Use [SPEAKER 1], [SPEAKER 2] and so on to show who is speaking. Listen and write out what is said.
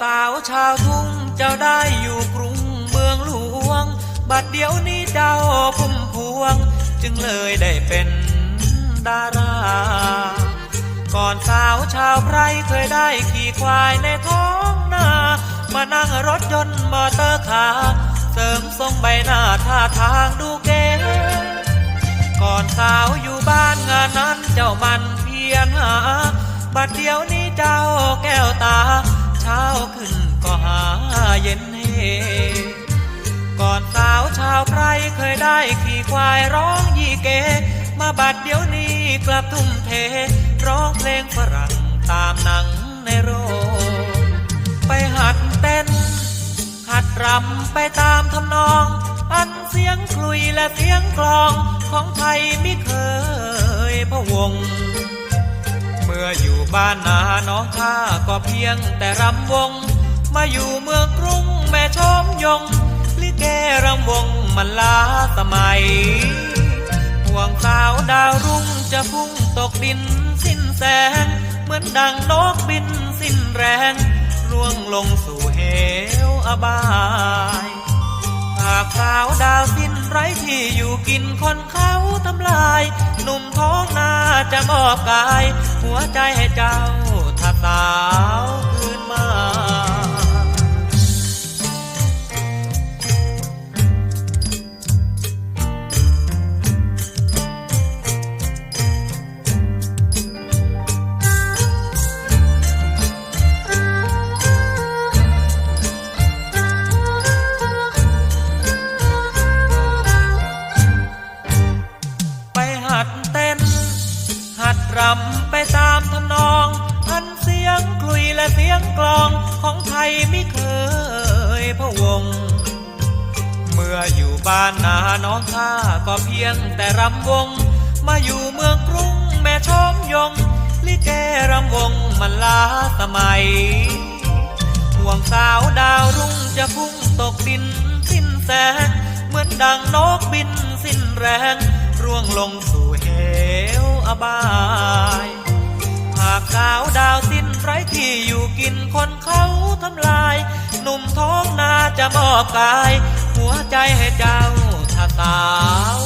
[SPEAKER 1] สาวชาวทุ่งเจ้าได้อยู่กรุงเมืองหลวง บัดเดี๋ยวนี้เจ้าพุ่มพวง จึงเลยได้เป็นดารา ก่อนสาวชาวไพรเคยได้ขี่ควายในท้องนา มานั่งรถยนต์มอเตอร์คาร์เสริมทรงใบหน้าท่าทางดูเก๋ก่อนสาวอยู่บ้านงานนั้นเจ้ามันเพียรหา บัดเดี๋ยวนี้เจ้าแก้วตา เช้าขึ้นก็หาเย็นเฮก่อนสาวชาวไพรเคยได้ขี่ควายร้องยี่เก มาบัดเดี๋ยวนี้กลับทุ่มเท ร้องเพลงฝรั่งตามหนังในโรงไปหัดเต้น หัดรำไปตามทำนอง อันเสียงคลุยและเสียงกลองของไทยไม่เคยพะวงเมื่ออยู่บ้านนาน้องข้าก็เพียงแต่รำวง มาอยู่เมืองกรุงแม่ชมยงลิเกรำวงมันล้าสมัย ห่วงสาวดาวรุ่งจะพุ่งตกดินสิ้นแสง เหมือนดังนกบินสิ้นแรงร่วงลงสู่เหวอบายหากสาวดาวสิ้นไร้ที่อยู่กินคนเขาทำลาย หนุ่มท้องนาจะมอบกาย หัวใจให้เจ้าถ้าสาว ไปตามทำนองอันเสียงคลุยและเสียงกลองของไทยไม่เคยพะวง เมื่ออยู่บ้านนาน้องข้าก็เพียงแต่รำวง มาอยู่เมืองกรุงแม่ชมยง ลิเกรำวงมันล้าสมัย ห่วงสาวดาวรุ่งจะพุ่งตกดินสิ้นแสง เหมือนดังนกบินสิ้นแรง ร่วงลงสู่เหว อบายหากดาวดาวสิ้นไร้ที่อยู่กินคนเขาทำลาย หนุ่มท้องนาจะมอบกาย หัวใจให้เจ้าถ้าสาว